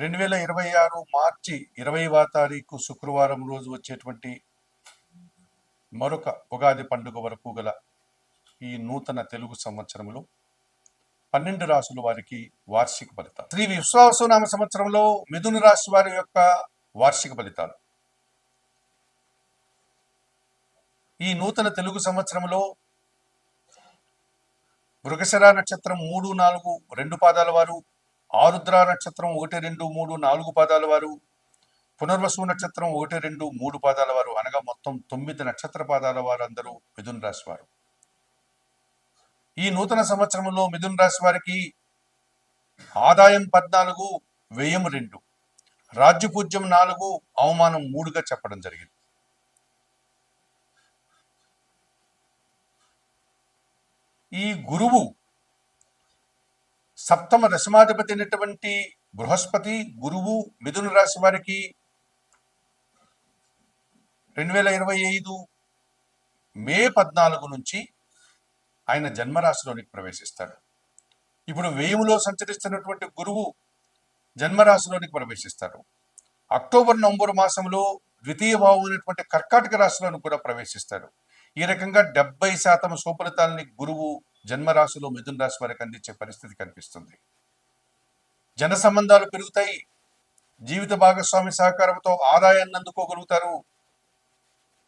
రెండు వేల ఇరవై ఆరు మార్చి ఇరవైవ తారీఖు శుక్రవారం రోజు వచ్చేటువంటి మరొక ఉగాది పండుగ వరకు గల ఈ నూతన తెలుగు సంవత్సరంలో పన్నెండు రాసుల వారికి వార్షిక ఫలితాలు. శ్రీ విశ్వాసనామ సంవత్సరంలో మిథున రాశి వారి యొక్క వార్షిక ఫలితాలు. ఈ నూతన తెలుగు సంవత్సరంలో మృగశిర నక్షత్రం మూడు నాలుగు రెండు పాదాల వారు ఆరుద్ర నక్షత్రం ఒకటి రెండు మూడు నాలుగు పాదాల వారు. పునర్వసు నక్షత్రం ఒకటి రెండు మూడు పాదాల వారు. అనగా మొత్తం తొమ్మిది నక్షత్ర పాదాల వారు అందరూ మిథున రాశి వారు. ఈ నూతన సంవత్సరంలో మిథున రాశి వారికి ఆదాయం పద్నాలుగు వ్యయం రెండు. రాజ్యపూజ్యం నాలుగు అవమానం మూడుగా చెప్పడం జరిగింది. ఈ గురువు సప్తమ దశమాధిపతి అయినటువంటి బృహస్పతి గురువు మిథున రాశి వారికి రెండు వేల ఇరవై ఐదు మే పద్నాలుగు నుంచి ఆయన జన్మరాశిలోనికి ప్రవేశిస్తాడు. ఇప్పుడు వేములో సంచరిస్తున్నటువంటి గురువు జన్మరాశిలోనికి ప్రవేశిస్తాడు. అక్టోబర్ నవంబర్ మాసంలో ద్వితీయ భావం అయినటువంటి కర్కాటక రాశిలోని కూడా ప్రవేశిస్తాడు. ఈ రకంగా డెబ్బై శాతం సుఫలితాలని గురువు జన్మరాశిలో మిథున రాశి వారికి అందించే పరిస్థితి కనిపిస్తుంది. జన సంబంధాలు పెరుగుతాయి. జీవిత భాగస్వామి సహకారంతో ఆదాయాన్ని అందుకోగలుగుతారు.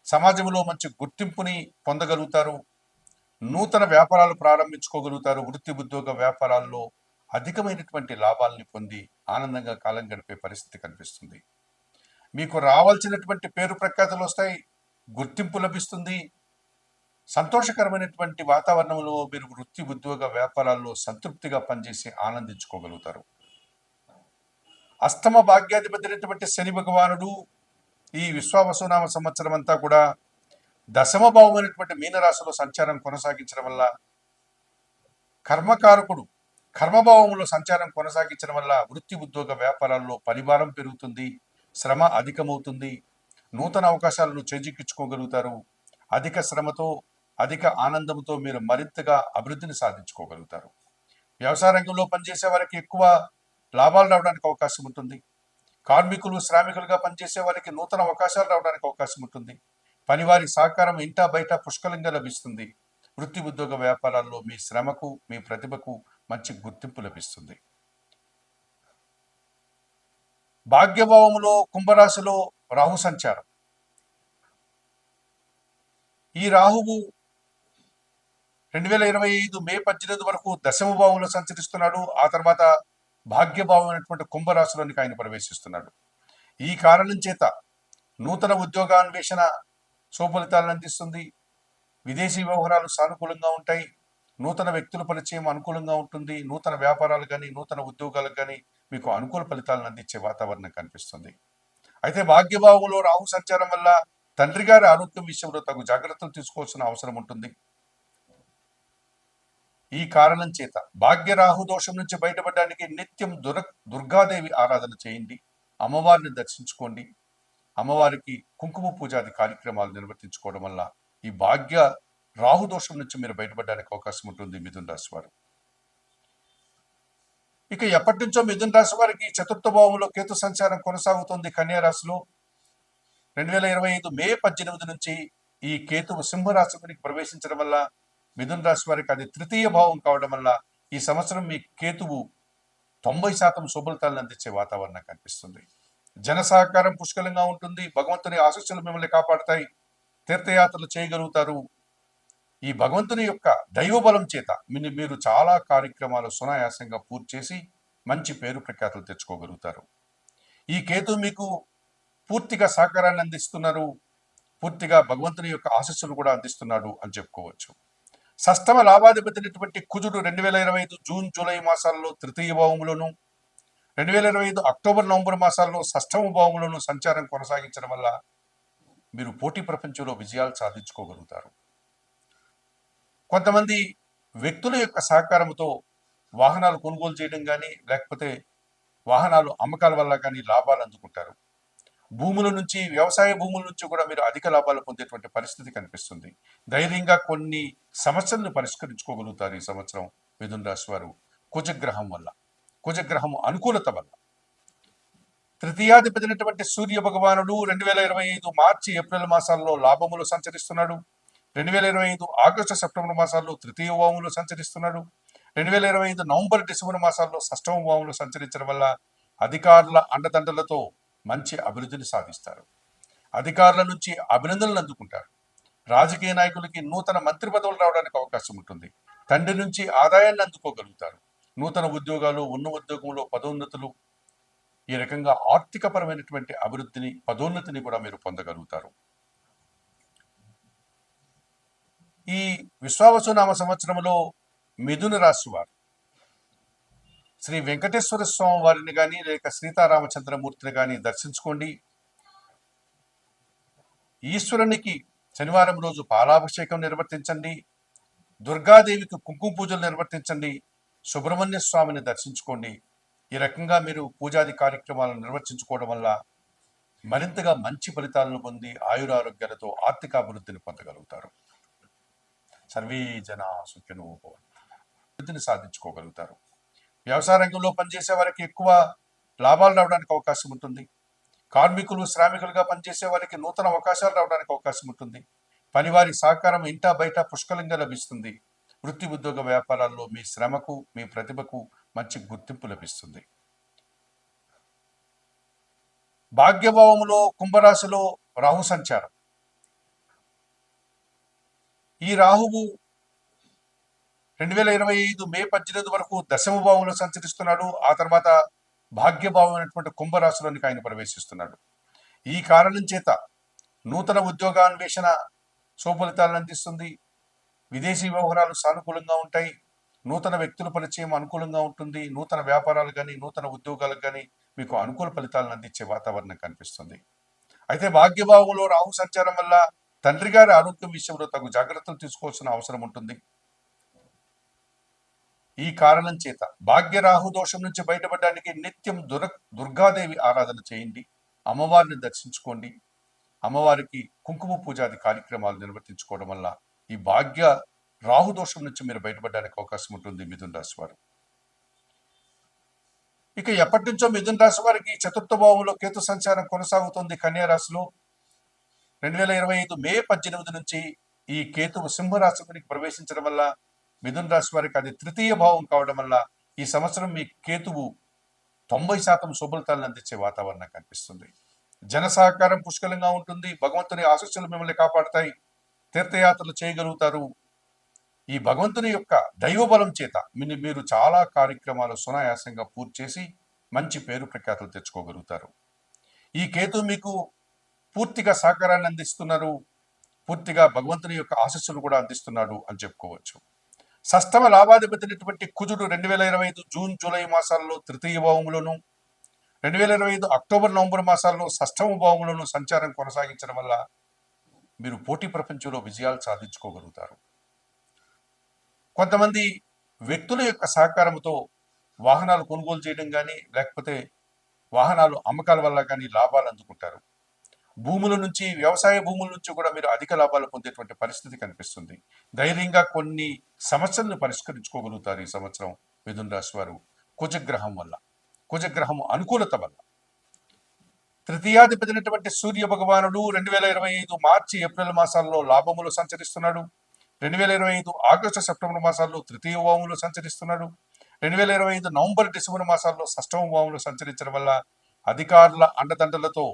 సమాజంలో మంచి గుర్తింపుని పొందగలుగుతారు. నూతన వ్యాపారాలు ప్రారంభించుకోగలుగుతారు. వృత్తి ఉద్యోగ వ్యాపారాల్లో అధికమైనటువంటి లాభాలని పొంది ఆనందంగా కాలం గడిపే పరిస్థితి కనిపిస్తుంది. మీకు రావాల్సినటువంటి పేరు ప్రఖ్యాతులు వస్తాయి. గుర్తింపు లభిస్తుంది. సంతోషకరమైనటువంటి వాతావరణంలో మీరు వృత్తి ఉద్యోగ వ్యాపారాల్లో సంతృప్తిగా పనిచేసి ఆనందించుకోగలుగుతారు. అస్తమ భాగ్యాధిపతి అయినటువంటి శని భగవానుడు ఈ విశ్వావసునామ సంవత్సరం అంతా కూడా దశమ భావమైనటువంటి మీనరాశిలో సంచారం కొనసాగించడం వల్ల కర్మకారకుడు కర్మభావంలో సంచారం కొనసాగించడం వల్ల వృత్తి ఉద్యోగ వ్యాపారాల్లో పరిభారం పెరుగుతుంది శ్రమ అధికమవుతుంది నూతన అవకాశాలను చేజిక్కించుకోగలుగుతారు. అధిక శ్రమతో అధిక ఆనందంతో మీరు మరింతగా అభివృద్ధిని సాధించుకోగలుగుతారు. వ్యవసాయ రంగంలో పనిచేసే వారికి ఎక్కువ లాభాలు రావడానికి అవకాశం ఉంటుంది. కార్మికులు శ్రామికులుగా పనిచేసే వారికి నూతన అవకాశాలు రావడానికి అవకాశం ఉంటుంది. పనివారి సహకారం ఇంటా బయట పుష్కలంగా లభిస్తుంది. వృత్తి ఉద్యోగ వ్యాపారాల్లో మీ శ్రమకు మీ ప్రతిభకు మంచి గుర్తింపు లభిస్తుంది. భాగ్యభావములో కుంభరాశిలో రాహు సంచారం. ఈ రాహువు రెండు వేల ఇరవై ఐదు మే పద్దెనిమిది వరకు దశమ భావంలో సంచరిస్తున్నాడు. ఆ తర్వాత భాగ్యభావం అయినటువంటి కుంభరాశిలోనికి ఆయన ప్రవేశిస్తున్నాడు. ఈ కారణం చేత నూతన ఉద్యోగాన్వేషణ సుఫలితాలను అందిస్తుంది. విదేశీ వ్యవహారాలు సానుకూలంగా ఉంటాయి. నూతన వ్యక్తుల పరిచయం అనుకూలంగా ఉంటుంది. నూతన వ్యాపారాలు కానీ నూతన ఉద్యోగాలకు కానీ మీకు అనుకూల ఫలితాలను అందించే వాతావరణం కనిపిస్తుంది. అయితే భాగ్యభావంలో రాహు సంచారం వల్ల తండ్రి గారి ఆరోగ్యం విషయంలో తగు జాగ్రత్తలు తీసుకోవాల్సిన అవసరం ఉంటుంది. ఈ కారణం చేత భాగ్యరాహు దోషం నుంచి బయటపడడానికి నిత్యం దుర దుర్గాదేవి ఆరాధన చేయండి. అమ్మవారిని దర్శించుకోండి. అమ్మవారికి కుంకుమ పూజాది కార్యక్రమాలు నిర్వర్తించుకోవడం వల్ల ఈ భాగ్య రాహు దోషం నుంచి మీరు బయటపడడానికి అవకాశం ఉంటుంది మిథున్ రాశి వారు. ఇక ఎప్పటి నుంచో మిథున్ రాశి వారికి చతుర్థ భావంలో కేతు సంచారం కొనసాగుతుంది కన్యా రాశిలో. రెండు వేల ఇరవై ఐదు మే పద్దెనిమిది నుంచి ఈ కేతువు సింహరాశికి ప్రవేశించడం వల్ల మిథున రాశి వారికి అది తృతీయ భావం కావడం వల్ల ఈ సంవత్సరం మీ కేతువు తొంభై శాతం శుభ్రతలను అందించే వాతావరణం కనిపిస్తుంది. జన సహకారం పుష్కలంగా ఉంటుంది. భగవంతుని ఆశస్సులు మిమ్మల్ని కాపాడతాయి. తీర్థయాత్రలు చేయగలుగుతారు. ఈ భగవంతుని యొక్క దైవబలం చేత మీరు మీరు చాలా కార్యక్రమాలు సునాయాసంగా పూర్తి చేసి మంచి పేరు ప్రఖ్యాతులు తెచ్చుకోగలుగుతారు. ఈ కేతు మీకు పూర్తిగా సహకారాన్ని అందిస్తున్నారు. పూర్తిగా భగవంతుని యొక్క ఆశస్సులు కూడా అందిస్తున్నాడు అని చెప్పుకోవచ్చు. సష్టమ లాభాధిపతినటువంటి కుజుడు రెండు వేల ఇరవై ఐదు జూన్ జూలై మాసాల్లో తృతీయ భావంలోను రెండు వేల ఇరవై ఐదు అక్టోబర్ నవంబర్ మాసాల్లో షష్టమ భావంలోనూ సంచారం కొనసాగించడం వల్ల మీరు పోటీ ప్రపంచంలో విజయాలు సాధించుకోగలుగుతారు. కొంతమంది వ్యక్తుల యొక్క సహకారంతో వాహనాలు కొనుగోలు చేయడం కానీ లేకపోతే వాహనాలు అమ్మకాల వల్ల కానీ లాభాలు అందుకుంటారు. భూముల నుంచి వ్యవసాయ భూముల నుంచి కూడా మీరు అధిక లాభాలు పొందేటువంటి పరిస్థితి కనిపిస్తుంది. ధైర్యంగా కొన్ని సమస్యలను పరిష్కరించుకోగలుగుతారు ఈ సంవత్సరం మిథున్ రాశి వారు కుజగ్రహం వల్ల. కుజగ్రహం అనుకూలత వల్ల. తృతీయాధిపతినటువంటి సూర్య భగవానుడు రెండు వేల ఇరవై ఐదు మార్చి ఏప్రిల్ మాసాల్లో లాభములు సంచరిస్తున్నాడు. రెండు వేల ఇరవై ఐదు ఆగస్టు సెప్టెంబర్ మాసాల్లో తృతీయ వాములు సంచరిస్తున్నాడు. రెండు వేల ఇరవై ఐదు నవంబర్ డిసెంబర్ మాసాల్లో షష్టమ వాములు సంచరించడం వల్ల అధికారుల అండదండలతో మంచి అభివృద్ధిని సాధిస్తారు. అధికారుల నుంచి అభినందనలు అందుకుంటారు. రాజకీయ నాయకులకి నూతన మంత్రి పదవులు రావడానికి అవకాశం ఉంటుంది. తండ్రి నుంచి ఆదాయాన్ని అందుకోగలుగుతారు. నూతన ఉద్యోగాలు ఉన్న ఉద్యోగంలో పదోన్నతులు ఈ రకంగా ఆర్థికపరమైనటువంటి అభివృద్ధిని పదోన్నతిని కూడా మీరు పొందగలుగుతారు. ఈ విశ్వావసునామ సంవత్సరంలో మిథున రాశి వారు శ్రీ వెంకటేశ్వర స్వామి వారిని కానీ లేక సీతారామచంద్రమూర్తిని కానీ దర్శించుకోండి. ఈశ్వరునికి శనివారం రోజు పాలాభిషేకం నిర్వర్తించండి. దుర్గాదేవికి కుంకుమ పూజలు నిర్వర్తించండి. సుబ్రహ్మణ్య స్వామిని దర్శించుకోండి. ఈ రకంగా మీరు పూజాది కార్యక్రమాలను నిర్వర్తించుకోవడం వల్ల మరింతగా మంచి ఫలితాలను పొంది ఆయురారోగ్యాలతో ఆర్థిక అభివృద్ధిని పొందగలుగుతారు. సర్వే జన సుఖ్యను అభివృద్ధిని సాధించుకోగలుగుతారు. వ్యవసాయ రంగంలో పనిచేసే వారికి ఎక్కువ లాభాలు రావడానికి అవకాశం ఉంటుంది. కార్మికులు శ్రామికులుగా పనిచేసే వారికి నూతన అవకాశాలు రావడానికి అవకాశం ఉంటుంది. పనివారి సహకారం ఇంటా బయట పుష్కలంగా లభిస్తుంది. వృత్తి ఉద్యోగ వ్యాపారాల్లో మీ శ్రమకు మీ ప్రతిభకు మంచి గుర్తింపు లభిస్తుంది. భాగ్యభావములో కుంభరాశిలో రాహు సంచారం. ఈ రాహువు రెండు వేల ఇరవై ఐదు మే పద్దెనిమిది వరకు దశమ భావంలో సంచరిస్తున్నాడు. ఆ తర్వాత భాగ్యభావం అయినటువంటి కుంభరాశిలోనికి ఆయన ప్రవేశిస్తున్నాడు. ఈ కారణం చేత నూతన ఉద్యోగాన్వేషణ సుఫలితాలను అందిస్తుంది. విదేశీ వ్యవహారాలు సానుకూలంగా ఉంటాయి. నూతన వ్యక్తుల పరిచయం అనుకూలంగా ఉంటుంది. నూతన వ్యాపారాలు కానీ నూతన ఉద్యోగాలకు కానీ మీకు అనుకూల ఫలితాలను అందించే వాతావరణం కనిపిస్తుంది. అయితే భాగ్యభావంలో రాహు సంచారం వల్ల తండ్రి గారి ఆరోగ్యం విషయంలో తగు జాగ్రత్తలు తీసుకోవాల్సిన అవసరం ఉంటుంది. ఈ కారణం చేత భాగ్యరాహు దోషం నుంచి బయటపడడానికి నిత్యం దుర దుర్గాదేవి ఆరాధన చేయండి అమ్మవారిని దర్శించుకోండి. అమ్మవారికి కుంకుమ పూజాది కార్యక్రమాలు నిర్వర్తించుకోవడం వల్ల ఈ భాగ్య రాహు దోషం నుంచి మీరు బయటపడడానికి అవకాశం ఉంటుంది మిథున్ రాశి వారు. ఇక ఎప్పటి నుంచో మిథున్ రాశి వారికి చతుర్థ భావంలో కేతు సంచారం కొనసాగుతుంది కన్యా రాశిలో. రెండు వేల ఇరవై ఐదు మే పద్దెనిమిది నుంచి ఈ కేతువు సింహరాశికి ప్రవేశించడం వల్ల మిథున్ రాశి వారికి అది తృతీయ భావం కావడం వల్ల ఈ సంవత్సరం మీ కేతువు తొంభై శాతం శుభలతాలను అందించే వాతావరణం కనిపిస్తుంది. జన సహకారం పుష్కలంగా ఉంటుంది. భగవంతుని ఆశస్సులు మిమ్మల్ని కాపాడతాయి. తీర్థయాత్రలు చేయగలుగుతారు. ఈ భగవంతుని యొక్క దైవబలం చేత మీ- మీరు చాలా కార్యక్రమాలు సునాయాసంగా పూర్తి చేసి మంచి పేరు ప్రఖ్యాతులు తెచ్చుకోగలుగుతారు. ఈ కేతు మీకు పూర్తిగా సహకారాన్ని అందిస్తున్నారు. పూర్తిగా భగవంతుని యొక్క ఆశస్సులు కూడా అందిస్తున్నాడు అని చెప్పుకోవచ్చు. సష్టమ లాభాధిపతినటువంటి కుజుడు రెండు వేల ఇరవై ఐదు జూన్ జూలై మాసాల్లో తృతీయ భావంలోను రెండు వేల ఇరవై ఐదు అక్టోబర్ నవంబర్ మాసాల్లో సష్టమ భావంలోను సంచారం కొనసాగించడం వల్ల మీరు పోటీ ప్రపంచంలో విజయాలు సాధించుకోగలుగుతారు. కొంతమంది వ్యక్తుల యొక్క సహకారంతో వాహనాలు కొనుగోలు చేయడం కానీ లేకపోతే వాహనాలు అమ్మకాల వల్ల కానీ లాభాలు అందుకుంటారు. భూముల నుంచి వ్యవసాయ భూముల నుంచి కూడా మీరు అధిక లాభాలు పొందేటువంటి పరిస్థితి కనిపిస్తుంది. ధైర్యంగా కొన్ని సమస్యలను పరిష్కరించుకోగలుగుతారు ఈ సంవత్సరం మిథున రాశి వారు. కుజగ్రహం వల్ల కుజగ్రహం అనుకూలత వల్ల. తృతీయాధిపతినటువంటి సూర్య భగవానుడు రెండు వేల ఇరవై ఐదు మార్చి ఏప్రిల్ మాసాల్లో లాభములు సంచరిస్తున్నాడు. రెండు వేల ఇరవై ఐదు ఆగస్టు సెప్టెంబర్ మాసాల్లో తృతీయ వాములు సంచరిస్తున్నాడు. రెండు వేల ఇరవై ఐదు నవంబర్ డిసెంబర్ మాసాల్లో షష్టమ వాములు సంచరించడం వల్ల అధికారుల అండదండలతో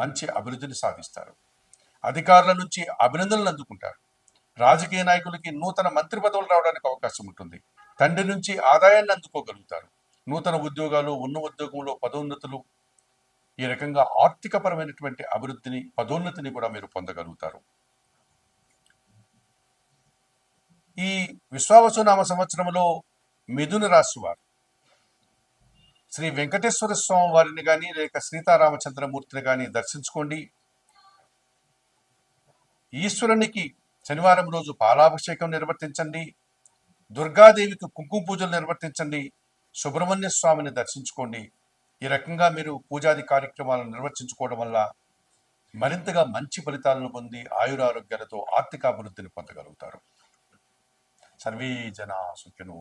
మంచి అభివృద్ధిని సాధిస్తారు. అధికారుల నుంచి అభినందనలు అందుకుంటారు. రాజకీయ నాయకులకి నూతన మంత్రి పదవులు రావడానికి అవకాశం ఉంటుంది. తండ్రి నుంచి ఆదాయాన్ని అందుకోగలుగుతారు. నూతన ఉద్యోగాలు ఉన్న ఉద్యోగంలో పదోన్నతులు ఈ రకంగా ఆర్థికపరమైనటువంటి అభివృద్ధిని పదోన్నతిని కూడా మీరు పొందగలుగుతారు. ఈ విశ్వావసునామ సంవత్సరంలో మిథున రాశి వారు శ్రీ వెంకటేశ్వర స్వామి వారిని కానీ లేక సీతారామచంద్రమూర్తిని కానీ దర్శించుకోండి. ఈశ్వరునికి శనివారం రోజు పాలాభిషేకం నిర్వర్తించండి. దుర్గాదేవికి కుంకుమ పూజలు నిర్వర్తించండి. సుబ్రహ్మణ్య స్వామిని దర్శించుకోండి. ఈ రకంగా మీరు పూజాది కార్యక్రమాలను నిర్వర్తించుకోవడం వల్ల మరింతగా మంచి ఫలితాలను పొంది ఆయురారోగ్యాలతో ఆర్థిక అభివృద్ధిని పొందగలుగుతారు. సర్వే జనా సుఖినో